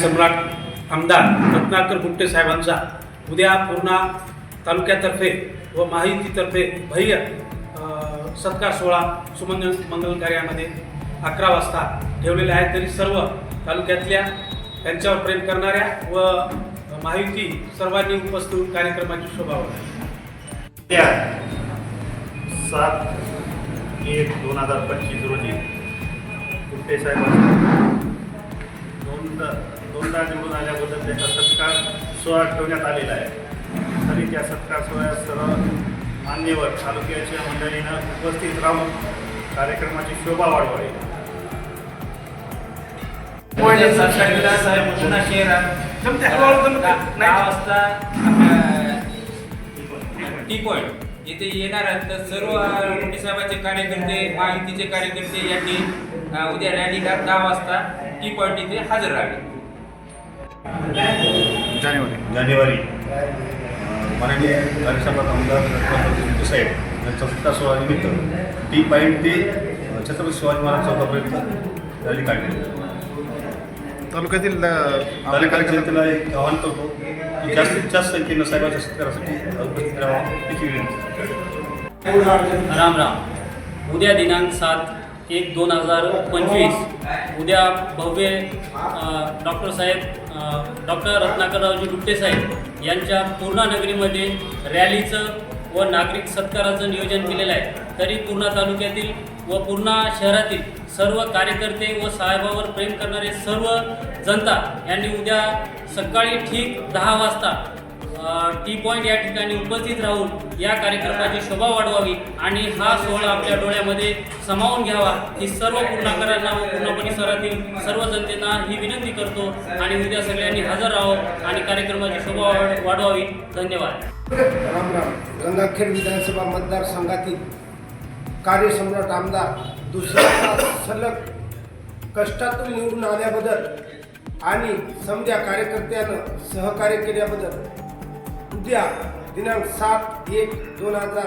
सम्राट आमदार रत्नाकर गुट्टे साहेबांचा उद्या पूर्णा तालुक्यातर्फे व माहितीतर्फे भव्य सत्कार सोहळा सुमंगल मंगल कार्यामध्ये अकरा वाजता ठेवलेले आहे. तरी सर्व तालुक्यातल्या त्यांच्यावर प्रेम करणाऱ्या व माहिती सर्वांनी उपस्थित कार्यक्रमाची शोभा त्या सात एक दोन हजार पंचवीस रोजी गुट्टे साहेबांचा दोनदा निवडून आल्याबद्दल त्याचा सत्कार सोहळा ठेवण्यात आलेला आहे. तरी त्या सत्कार सोहळ्यात सर्व मान्यवर तालुक्याच्या मंडळीनं उपस्थित राहून कार्यक्रमाची शोभा वाढवावी. टी पॉईंट येथे येणार आहेत तर सर्व साहेबांचे कार्यकर्ते महायुतीचे कार्यकर्ते यांनी उद्या रॅलीला दहा वाजता टी पॉईंट इथे हजर राहावे. जानेवारी. जानेवारी. माननीय कार्यसभा आमदार रत्नाकर साहेब यांच्या सत्ता सोहळ्यानिमित्त टी पॉईंट ते छत्रपती शिवाजी महाराज चौकापर्यंत रॅली काढली. तालुक्यातील तालुक्यात जनतेला एक आवाहन करतो की जास्तीत जास्त संख्येनं साहेबांच्या सत्कारासाठी उपस्थित राहावं याची विनंती. राम राम. उद्या दिनांक सात एक दोन हजार पंचवीस. उद्या भव्य डॉक्टर साहेब डॉक्टर रत्नाकररावजी गुट्टे साहेब यांच्या पूर्णा नगरीमध्ये रॅलीचं व नागरिक सत्काराचं नियोजन केलेलं आहे. तरी पूर्णा तालुक्यातील व पूर्णा शहरातील सर्व कार्यकर्ते व साहेबावर प्रेम करणारे सर्व जनता यांनी उद्या सकाळी ठीक दहा वाजता टी पॉईंट या ठिकाणी उपस्थित राहून या कार्यक्रमाची शोभा वाढवावी आणि हा सोहळा आपल्या डोळ्यामध्ये सामावून घ्यावा. ही सर्व पूर्णाकरांना व पूर्ण परिसरातील सर्व जनतेना ही विनंती करतो आणि उद्या सगळ्यांनी हजर राहावं आणि कार्यक्रमाची शोभा वाढवावी. धन्यवाद. राम राम. गंगाखेड विधानसभा मतदारसंघातील कार्यसम्राट आमदार दुसऱ्या सलग कष्टातून निवडून आल्याबद्दल आणि समजा कार्यकर्त्यानं सहकार्य केल्याबद्दल उद्या दिनांक सात एक दोन हजार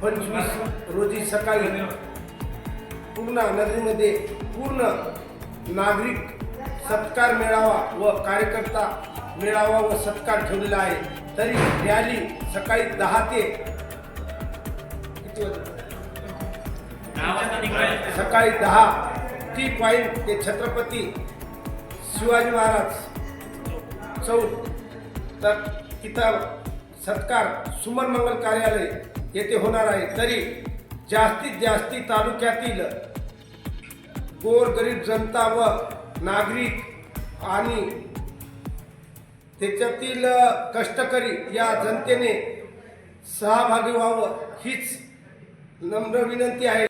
पंचवीस रोजी सकाळी पूर्ण नगरीमध्ये पूर्ण नागरिक सत्कार मेळावा व कार्यकर्ता मेळावा व सत्कार ठेवलेला आहे. तरी रॅली सकाळी दहा ते सकाळी दहा टी पॉईंट ते छत्रपती शिवाजी महाराज चौक. तर तिथं सत्कार सुमन मंगल कार्यालय येथे होणार आहे. तरी जास्तीत जास्ती तालुक्यातील गोरगरीब जनता व नागरिक आणि त्याच्यातील कष्टकरी या जनतेने सहभागी व्हावं हीच नम्र विनंती आहे.